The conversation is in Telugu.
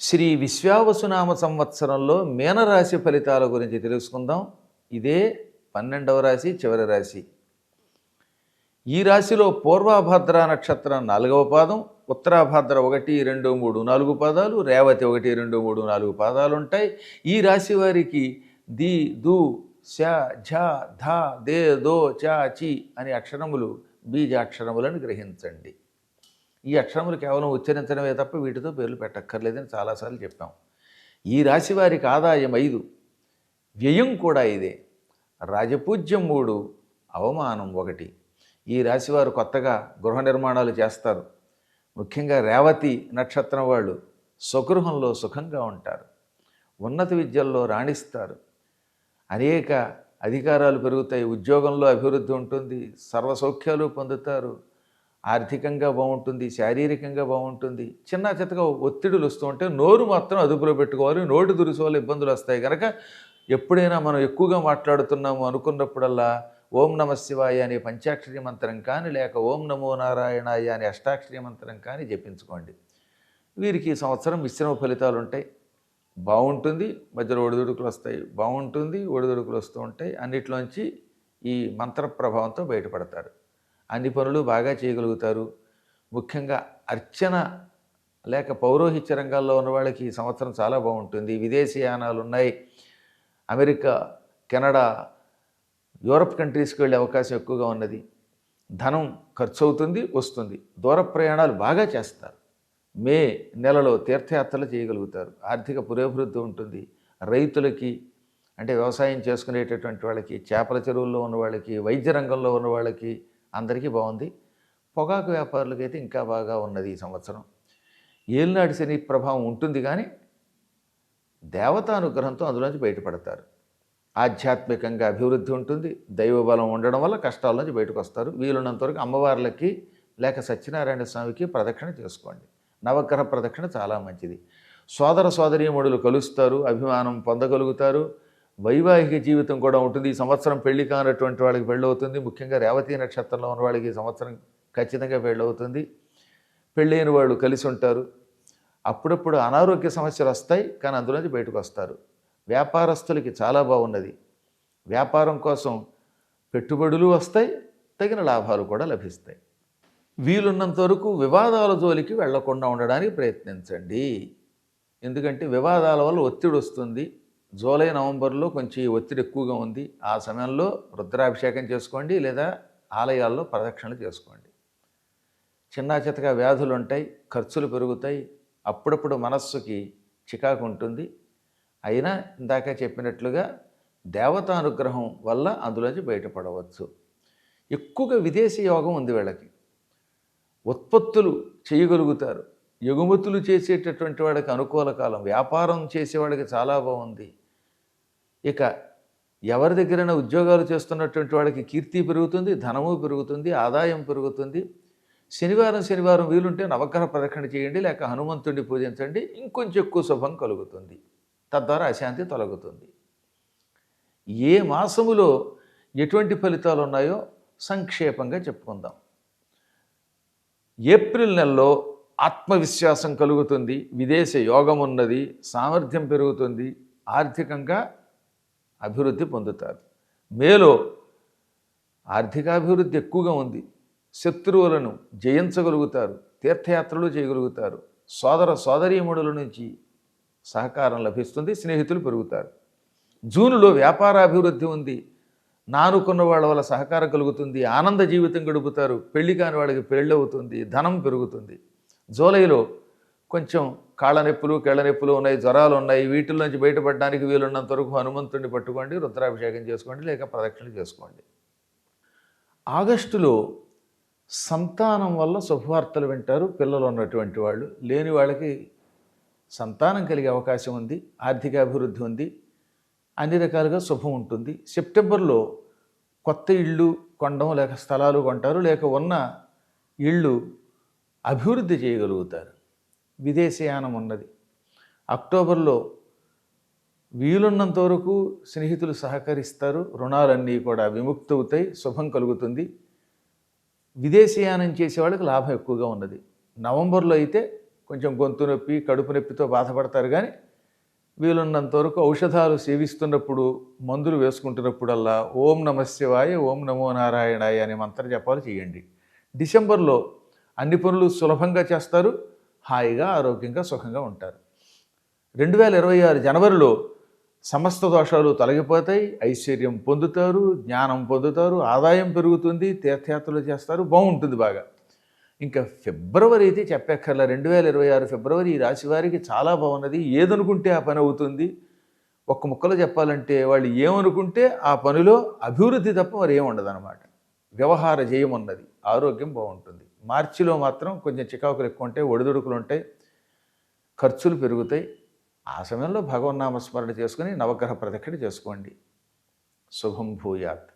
శ్రీ విశ్వావసునామ సంవత్సరంలో మీనరాశి ఫలితాల గురించి తెలుసుకుందాం. ఇదే పన్నెండవ రాశి చివరి రాశి. ఈ రాశిలో పూర్వాభద్ర నక్షత్రం నాలుగవ పాదం ఉత్తరాభద్ర ఒకటి రెండు మూడు నాలుగు పాదాలు రేవతి ఒకటి రెండు మూడు నాలుగు పాదాలు ఉంటాయి. ఈ రాశి వారికి ది దు శ ఝ ధ దే దో చ చి అనే అక్షరములు బీజాక్షరములను గ్రహించండి. ఈ అక్షరములు కేవలం ఉచ్చరించడమే తప్ప వీటితో పేర్లు పెట్టక్కర్లేదని చాలాసార్లు చెప్పాం. ఈ రాశి వారికి ఆదాయం ఐదు వ్యయం కూడా ఇదే రాజపూజ్యం మూడు అవమానం ఒకటి. ఈ రాశివారు కొత్తగా గృహ నిర్మాణాలు చేస్తారు. ముఖ్యంగా రేవతి నక్షత్రం వాళ్ళు స్వగృహంలో సుఖంగా ఉంటారు. ఉన్నత విద్యల్లో రాణిస్తారు. అనేక అధికారాలు పెరుగుతాయి ఉద్యోగంలో అభివృద్ధి ఉంటుంది సర్వసౌఖ్యాలు పొందుతారు ఆర్థికంగా బాగుంటుంది శారీరకంగా బాగుంటుంది. చిన్న చిత్తగా ఒత్తిడులు వస్తూ ఉంటే నోరు మాత్రం అదుపులో పెట్టుకోవాలి నోటి దురుసు వల్ల ఇబ్బందులు వస్తాయి. కనుక ఎప్పుడైనా మనం ఎక్కువగా మాట్లాడుతున్నాము అనుకున్నప్పుడల్లా ఓం నమ శివాయ అనే పంచాక్షరి మంత్రం కానీ లేక ఓం నమో నారాయణాయ అనే అష్టాక్షరి మంత్రం కానీ జపించుకోండి. వీరికి సంవత్సరం మిశ్రమ ఫలితాలు ఉంటాయి. బాగుంటుంది మధ్యలో ఒడిదుడుకులు వస్తాయి. బాగుంటుంది ఒడిదుడుకులు వస్తూ ఉంటాయి. అన్నిట్లోంచి ఈ మంత్ర ప్రభావంతో బయటపడతారు. అన్ని పనులు బాగా చేయగలుగుతారు. ముఖ్యంగా అర్చన లేక పౌరోహిత్య రంగాల్లో ఉన్న వాళ్ళకి ఈ సంవత్సరం చాలా బాగుంటుంది. విదేశీ యానాలు ఉన్నాయి. అమెరికా కెనడా యూరప్ కంట్రీస్కి వెళ్ళే అవకాశం ఎక్కువగా ఉన్నది. ధనం ఖర్చు అవుతుంది వస్తుంది. దూర ప్రయాణాలు బాగా చేస్తారు. మే నెలలో తీర్థయాత్రలు చేయగలుగుతారు. ఆర్థిక పురోభివృద్ధి ఉంటుంది. రైతులకి అంటే వ్యవసాయం చేసుకునేటటువంటి వాళ్ళకి చేపల చెరువుల్లో ఉన్న వాళ్ళకి వైద్య రంగంలో ఉన్న వాళ్ళకి అందరికీ బాగుంది. పొగాకు వ్యాపారులకైతే ఇంకా బాగా ఉన్నది ఈ సంవత్సరం. ఏలినాటి శని ప్రభావం ఉంటుంది కానీ దేవతానుగ్రహంతో అందులోంచి బయటపడతారు. ఆధ్యాత్మికంగా అభివృద్ధి ఉంటుంది. దైవబలం ఉండడం వల్ల కష్టాల నుంచి బయటకు వస్తారు వీలున్నంతవరకు అమ్మవార్లకి లేక సత్యనారాయణ స్వామికి ప్రదక్షిణ చేసుకోండి. నవగ్రహ ప్రదక్షిణ చాలా మంచిది. సోదర సోదరీమణులు కలుస్తారు అభిమానం పొందగలుగుతారు. వైవాహిక జీవితం కూడా ఉంటుంది. ఈ సంవత్సరం పెళ్ళి కానటువంటి వాళ్ళకి పెళ్ళవుతుంది ముఖ్యంగా రేవతి నక్షత్రంలో ఉన్న వాళ్ళకి ఈ సంవత్సరం ఖచ్చితంగా పెళ్ళవుతుంది పెళ్ళైన వాళ్ళు కలిసి ఉంటారు. అప్పుడప్పుడు అనారోగ్య సమస్యలు వస్తాయి కానీ అందులోంచి బయటకు వస్తారు. వ్యాపారస్తులకి చాలా బాగున్నది. వ్యాపారం కోసం పెట్టుబడులు వస్తాయి తగిన లాభాలు కూడా లభిస్తాయి. వీలున్నంత వరకు వివాదాల జోలికి వెళ్ళకుండా ఉండడానికి ప్రయత్నించండి. ఎందుకంటే వివాదాల వల్ల ఒత్తిడి వస్తుంది. జూలై నవంబర్లో కొంచెం ఈ ఒత్తిడి ఎక్కువగా ఉంది. ఆ సమయంలో రుద్రాభిషేకం చేసుకోండి లేదా ఆలయాల్లో ప్రదక్షిణలు చేసుకోండి. చిన్న చితగా వ్యాధులు ఉంటాయి ఖర్చులు పెరుగుతాయి అప్పుడప్పుడు మనస్సుకి చికాకు ఉంటుంది. అయినా ఇందాక చెప్పినట్లుగా దేవతానుగ్రహం వల్ల అందులోంచి బయటపడవచ్చు. ఎక్కువగా విదేశీ యోగం ఉంది వీళ్ళకి. ఉత్పత్తులు చేయగలుగుతారు. ఎగుమతులు చేసేటటువంటి వాడికి అనుకూల కాలం. వ్యాపారం చేసేవాడికి చాలా బాగుంది. ఇక ఎవరి దగ్గరైనా ఉద్యోగాలు చేస్తున్నటువంటి వాడికి కీర్తి పెరుగుతుంది ధనము పెరుగుతుంది ఆదాయం పెరుగుతుంది. శనివారం శనివారం వీలుంటే నవగ్రహ ప్రదక్షిణ చేయండి లేక హనుమంతుడిని పూజించండి ఇంకొంచెం ఎక్కువ శుభం కలుగుతుంది. తద్వారా అశాంతి తొలగుతుంది. ఏ మాసములో ఎటువంటి ఫలితాలు ఉన్నాయో సంక్షేపంగా చెప్పుకుందాం. ఏప్రిల్ నెలలో ఆత్మవిశ్వాసం కలుగుతుంది విదేశ యోగం ఉన్నది సామర్థ్యం పెరుగుతుంది ఆర్థికంగా అభివృద్ధి పొందుతారు. మేలో ఆర్థికాభివృద్ధి ఎక్కువగా ఉంది. శత్రువులను జయించగలుగుతారు. తీర్థయాత్రలు చేయగలుగుతారు. సోదర సోదరీమణుల నుంచి సహకారం లభిస్తుంది. స్నేహితులు పెరుగుతారు. జూన్లో వ్యాపారాభివృద్ధి ఉంది. నానుకున్న వాళ్ళ వల్ల సహకారం కలుగుతుంది. ఆనంద జీవితం గడుపుతారు. పెళ్ళి కాని వాళ్ళకి పెళ్ళి అవుతుంది ధనం పెరుగుతుంది. జూలైలో కొంచెం కాళ్ళ నొప్పులు కేళ్ళ నొప్పులు ఉన్నాయి జ్వరాలు ఉన్నాయి. వీటిల నుంచి బయటపడడానికి వీలున్నంత వరకు హనుమంతుడిని పట్టుకోండి రుద్రాభిషేకం చేసుకోండి లేక ప్రదక్షిణ చేసుకోండి. ఆగస్టులో సంతానం వల్ల శుభవార్తలు వింటారు. పిల్లలు ఉన్నటువంటి వాళ్ళు లేని వాళ్ళకి సంతానం కలిగే అవకాశం ఉంది ఆర్థిక అభివృద్ధి ఉంది అన్ని రకాలుగా శుభం ఉంటుంది. సెప్టెంబర్లో కొత్త ఇళ్ళు కొనడం లేక స్థలాలు కొంటారు లేక ఉన్న ఇళ్ళు అభివృద్ధి చేయగలుగుతారు. విదేశయానం ఉన్నది. అక్టోబర్లో వీలున్నంత వరకు స్నేహితులు సహకరిస్తారు రుణాలన్నీ కూడా విముక్తవుతాయి శుభం కలుగుతుంది. విదేశయానం చేసే వాళ్ళకి లాభం ఎక్కువగా ఉన్నది. నవంబర్లో అయితే కొంచెం గొంతు నొప్పి కడుపు నొప్పితో బాధపడతారు కానీ వీలున్నంత వరకు ఔషధాలు సేవిస్తున్నప్పుడు మందులు వేసుకుంటున్నప్పుడల్లా ఓం నమశివాయ ఓం నమో నారాయణాయ అనే మంత్ర జపాలు చేయండి. డిసెంబర్లో అన్ని పనులు సులభంగా చేస్తారు. హాయిగా ఆరోగ్యంగా సుఖంగా ఉంటారు. రెండు వేల ఇరవై ఆరు జనవరిలో సమస్త దోషాలు తొలగిపోతాయి. ఐశ్వర్యం పొందుతారు జ్ఞానం పొందుతారు ఆదాయం పెరుగుతుంది తీర్థయాత్రలు చేస్తారు బాగుంటుంది బాగా. ఇంకా ఫిబ్రవరి అయితే చెప్పక్కర్లా రెండు వేల ఇరవై ఆరు ఫిబ్రవరి ఈ రాశి వారికి చాలా బాగున్నది. ఏదనుకుంటే ఆ పని అవుతుంది. ఒక్క ముక్కలో చెప్పాలంటే వాళ్ళు ఏమనుకుంటే ఆ పనిలో అభివృద్ధి తప్ప మరి ఏముండదు అనమాట వ్యవహార జయం ఉన్నది. ఆరోగ్యం బాగుంటుంది. మార్చిలో మాత్రం కొంచెం చికాకులు ఎక్కువ ఉంటాయి ఒడిదుడుకులు ఉంటాయి ఖర్చులు పెరుగుతాయి. ఆ సమయంలో భగవన్నామస్మరణ చేసుకుని నవగ్రహ ప్రదక్షిణ చేసుకోండి. శుభం భూయాత్.